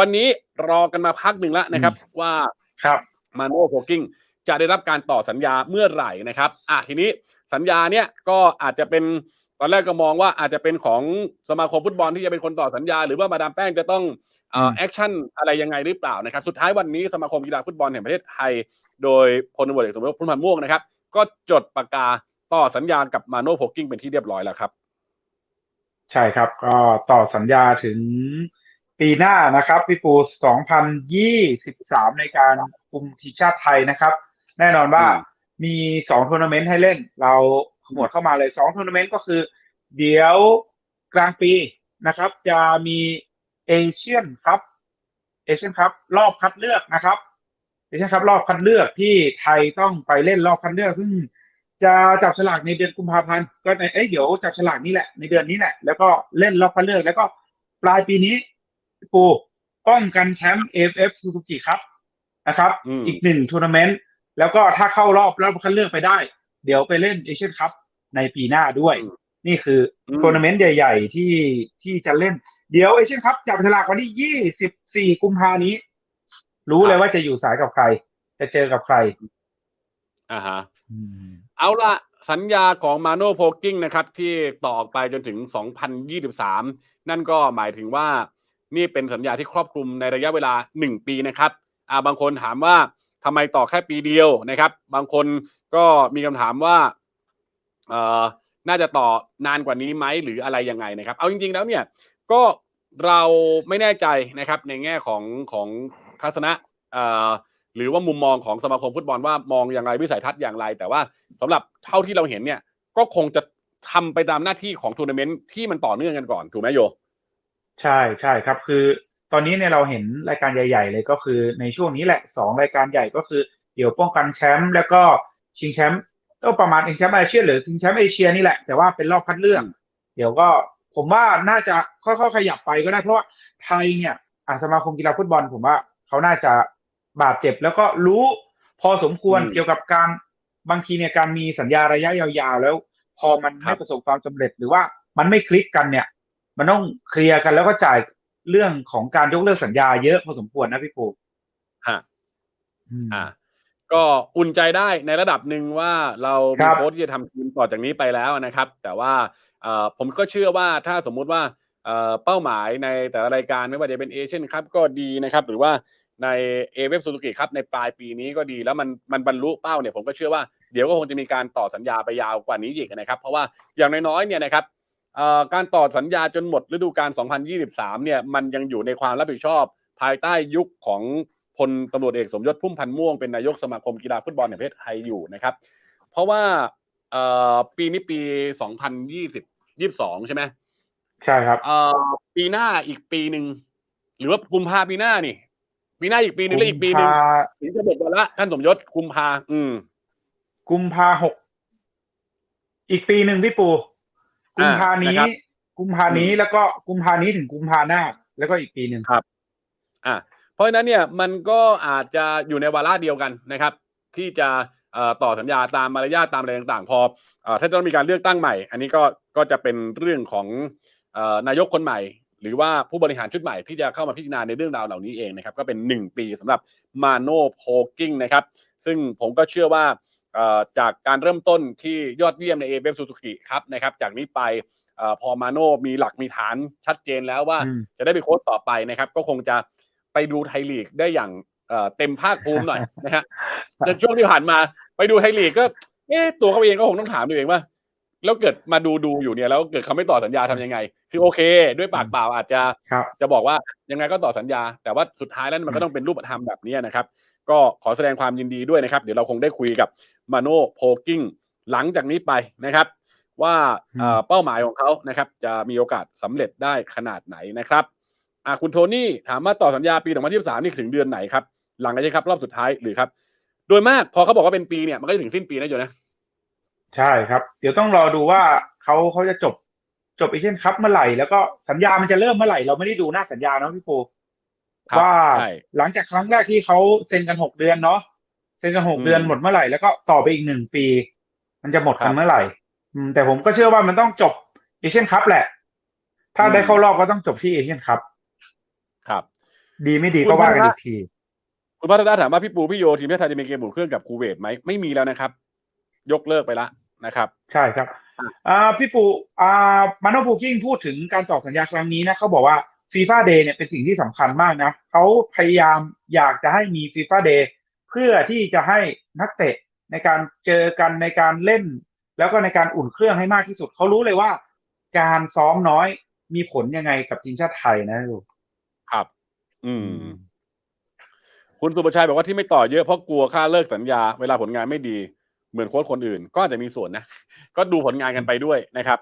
วันนี้รอกันมาพักหนึ่งแล้วนะครับ ว่าครับมาโนโพกิ้งจะได้รับการต่อสัญญาเมื่อไหร่นะครับอะทีนี้สัญญาเนี่ยก็อาจจะเป็นตอนแรกก็มองว่าอาจจะเป็นของสมาคมฟุตบอลที่จะเป็นคนต่อสัญญา หรือว่ามาดามแป้งจะต้องเอ่อมแอคชั่นอะไรยังไงหรือเปล่านะครับ สุดท้ายวันนี้สมาคมกีฬาฟุตบอลแห่งประเทศไทย โดยพลตำรวจเอกสมยศพุ่มพันธ์ม่วงนะครับ ก็จดปากกาต่อสัญญากับมาโนโพกิ้งเป็นที่เรียบร้อยแล้วครับ ใช่ครับ ก็ต่อสัญญาถึง ปีหน้านะครับพี่ปู 2023 ในการคุมทีมชาติไทยนะครับ แน่นอนว่าอืมมีสองทัวร์นาเมนต์ให้เล่น เราขมวดเข้ามาเลยสองทัวร์นาเมนต์ก็คือ เดี๋ยวกลางปีนะครับ จะมีเอเชียนครับเอเชียนครับรอบคัดเลือกนะครับเอเชียนครับรอบคัดเลือกที่ไทยต้องไปเล่นรอบคัดเลือก ซึ่งจะจับฉลากในเดือนกุมภาพันธ์ก็ในเอ้ยเดี๋ยวจับฉลากนี่แหละในเดือนนี้แหละแล้วก็เล่นรอบคัดเลือกแล้วก็ปลายปีนี้ ปูป้องกันแชมป์ AFF Suzuki ครับนะครับอืมอีกหนึ่งทัวร์นาเมนต์แล้วก็ถ้าเข้ารอบรอบคัดเลือกไปได้ เดี๋ยวไปเล่นเอเชียนคัพในปีหน้าด้วยอืมนี่คืออมทัวร์นาเมนต์ใหญ่ ๆ ที่ที่จะเล่น เดี๋ยวเอเชียนคัพจับฉลากวันที่24กุมภานี้ รู้เลยว่าจะอยู่สายกับใคร จะเจอกับใครอ่าฮะเอาละสัญญาของมาโนโพกิ้งนะครับ ที่ต่อออกไปจนถึง 2023 นั่นก็หมายถึงว่า นี่เป็นสัญญาที่ครอบคลุมในระยะเวลา 1 ปีนะครับอ่าบางคนถามว่าทำไมต่อแค่ปีเดียวนะครับ บางคนก็มีคำถามว่าเอ่อน่าจะต่อนานกว่านี้ไหมหรืออะไรยังไงนะครับ เอาจริงๆแล้วเนี่ยก็เราไม่แน่ใจนะครับในแง่ของของทัศนะเอ่อหรือว่ามุมมองของสมาคมฟุตบอลว่ามองอย่างไรวิสัยทัศน์อย่างไร แต่ว่าสำหรับเท่าที่เราเห็นเนี่ยก็คงจะทำไปตามหน้าที่ของทัวร์นาเมนต์ที่มันต่อเนื่องกันก่อนถูกไหมโย ใช่ใช่ครับ คือตอนนี้เนี่ยเราเห็นรายการใหญ่ ๆ เลยก็คือในช่วงนี้แหละสองรายการใหญ่ก็คือ เดี๋ยวป้องกันแชมป์แล้วก็ชิงแชมป์ก็ประมาณชิงแชมป์อาเซียนหรือชิงแชมป์เอเชียนี่แหละแต่ว่าเป็นรอบคัดเลือกอืมเดี๋ยวก็ผมว่าน่าจะค่อยๆขยับไปก็ได้เพราะว่าไทยเนี่ยอะสมาคมกีฬาฟุตบอล ผมว่าเขาน่าจะบาดเจ็บแล้วก็รู้พอสมควรอืมเกี่ยวกับการบางทีเนี่ยการมีสัญญาระยะยาวๆ แล้ว พอมันครัไม่บประสบความสำเร็จหรือว่ามันไม่คลิกกันเนี่ย มันต้องเคลียร์กันแล้วก็จ่ายเรื่องของการยกเลิกสัญญาเยอะพอสมควรนะพี่ปูฮะอืมอ่า ก็อุ่นใจได้ในระดับหนึ่งว่าเราคมีรับโค้ชที่จะทำทีมต่อจากนี้ไปแล้วนะครับ แต่ว่าเอ่อผมก็เชื่อว่าถ้าสมมุติว่าเอ่อเป้าหมายในแต่ละรายการไม่ว่าจะเป็นเอเชียนครับก็ดีนะครับ หรือว่าในเอเวฟซูซูกิครับในปลายปีนี้ก็ดีแล้วมันมันบรรลุเป้าเนี่ยผมก็เชื่อว่าเดี๋ยวก็คงจะมีการต่อสัญญาไปยาวกว่านี้อีกนะครับ เพราะว่าอย่างน้อยๆเนี่ยนะครับเอ่อ การต่อสัญญาจนหมดฤดูกาล 2023 เนี่ยมันยังอยู่ในความรับผิดชอบ ภายใต้ยุคของพลตำรวจเอกสมยศพุ่มพันธ์ม่วงเป็นนายกสมาคมกีฬาฟุตบอลแห่งประเทศไทยอยู่นะครับ เพราะว่าเอ่อปีนี้ปี 2020 22 ใช่ไหมใช่ครับเอ่อปีหน้าอีกปีหนึ่งหรือว่ากุมภาปีหน้านี่ ปีหน้าอีกปีหนึ่งแล้วอีกปีหนึ่งกุมภาถึงจะหมดวาระท่านสมยศกุมภาอืม กุมภาหกอีกปีหนึ่งพี่ปู กุมภานี้นะครับกุมภานี้อืมแล้วก็กุมภานี้ถึงกุมภาหน้าแล้วก็อีกปีหนึ่งอ่าเพราะฉะนั้นเนี่ยมันก็อาจจะอยู่ในวาระเดียวกันนะครับ ที่จะเอ่อต่อสัญญาตามมารยาทตามอะไรต่างๆพอเอ่อถ้าจะต้องมีการเลือกตั้งใหม่ อันนี้ก็ก็จะเป็นเรื่องของเอ่อนายกคนใหม่ หรือว่าผู้บริหารชุดใหม่ที่จะเข้ามาพิจารณาในเรื่องราวเหล่านี้เองนะครับ ก็เป็นหนึ่งปีสำหรับมาโนโพกิ้งนะครับ ซึ่งผมก็เชื่อว่าเอ่อ จากการเริ่มต้นที่ยอดเยี่ยมในเอเ f ซูซูกิครับนะครับ จากนี้ไปเอ่อพอมาโนมีหลักมีฐานชัดเจนแล้วว่าอืมจะได้เป็นโค้ชต่อไปนะครับ ก็คงจะไปดูไทยลีกได้อย่างเอ่อเต็มภาคภูมิหน่อยนะฮะแต่ช่วงที่ผ่านมาไปดูไทยลีกก็เอ๊ะตัวเขาเองก็คงต้องถามตัวเองว่า แล้วเกิดมาดูดูอยู่เนี่ยแล้วเกิดเขาไม่ต่อสัญญาทำยังไง คือโอเค ด้วยปากเปล่าอาจจะครับจะบอกว่ายังไงก็ต่อสัญญา แต่ว่าสุดท้ายแล้วมันก็ต้องเป็นรูปธรรมแบบนี้นะครับ ก็ขอแสดงความยินดีด้วยนะครับ เดี๋ยวเราคงได้คุยกับมาโนโพกิ้งหลังจากนี้ไปนะครับ ว่าเอ่อเป้าหมายของเขานะครับ จะมีโอกาสสำเร็จได้ขนาดไหนนะครับอ่าคุณโทนี่ถามว่าต่อสัญญาปี 2023 นี่ถึงเดือนไหนครับหลังจากนี้ครับรอบสุดท้ายหรือครับ โดยมากพอเขาบอกว่าเป็นปีเนี่ยมันก็จะถึงสิ้นปีนะโยนะ ใช่ครับ เดี๋ยวต้องรอดูว่าเขาเขาจะจบจบเอเชียนคัพเมื่อไหร่แล้วก็สัญญามันจะเริ่มเมื่อไหร่เราไม่ได้ดูหน้าสัญญาเนาะพี่ปูครับว่าใช่หลังจากครั้งแรกที่เขาเซ็นกันหกเดือนเนาะเซ็นกันหกอืมเดือนหมดเมื่อไหร่แล้วก็ต่อไปอีกหนึ่งปี มันจะหมดครักันบเมื่อไหร่อืมแต่ผมก็เชื่อว่ามันต้องจบเอเชียนคัพแหละ ถ้าอืมได้เข้ารอบก็ต้องจบที่เอเชียนคัพครับ ดีไม่ดีก็ว่ากันอีกที คุณพัฒนาถามว่าพี่ปูพี่โยทีมชาติไทยจะมีเกมบุกเครื่องกับคูเวตไหมไม่มีแล้วนะครับ ยกเลิกไปละนะครับ ใช่ครับอ่าพี่ปูอ่ามาโนบูกิ้งพูดถึงการต่อสัญญาครั้งนี้นะเขาบอกว่าฟีฟ่าเดย์เนี่ยเป็นสิ่งที่สำคัญมากนะเขาพยายามอยากจะให้มีฟีฟ่าเดย์เพื่อที่จะให้นักเตะในการเจอกันในการเล่น แล้วก็ในการอุ่นเครื่องให้มากที่สุด เขารู้เลยว่า การซ้อมน้อยมีผลยังไงกับทีมชาติไทยนะลูกครับ อืม คุณสุประชัยบอกว่าที่ไม่ต่อเยอะเพราะกลัวค่าเลิกสัญญา เวลาผลงานไม่ดี เหมือนโค้ชคนอื่น ก็อาจจะมีส่วนนะ ก็ดูผลงานกันไปด้วยนะครับ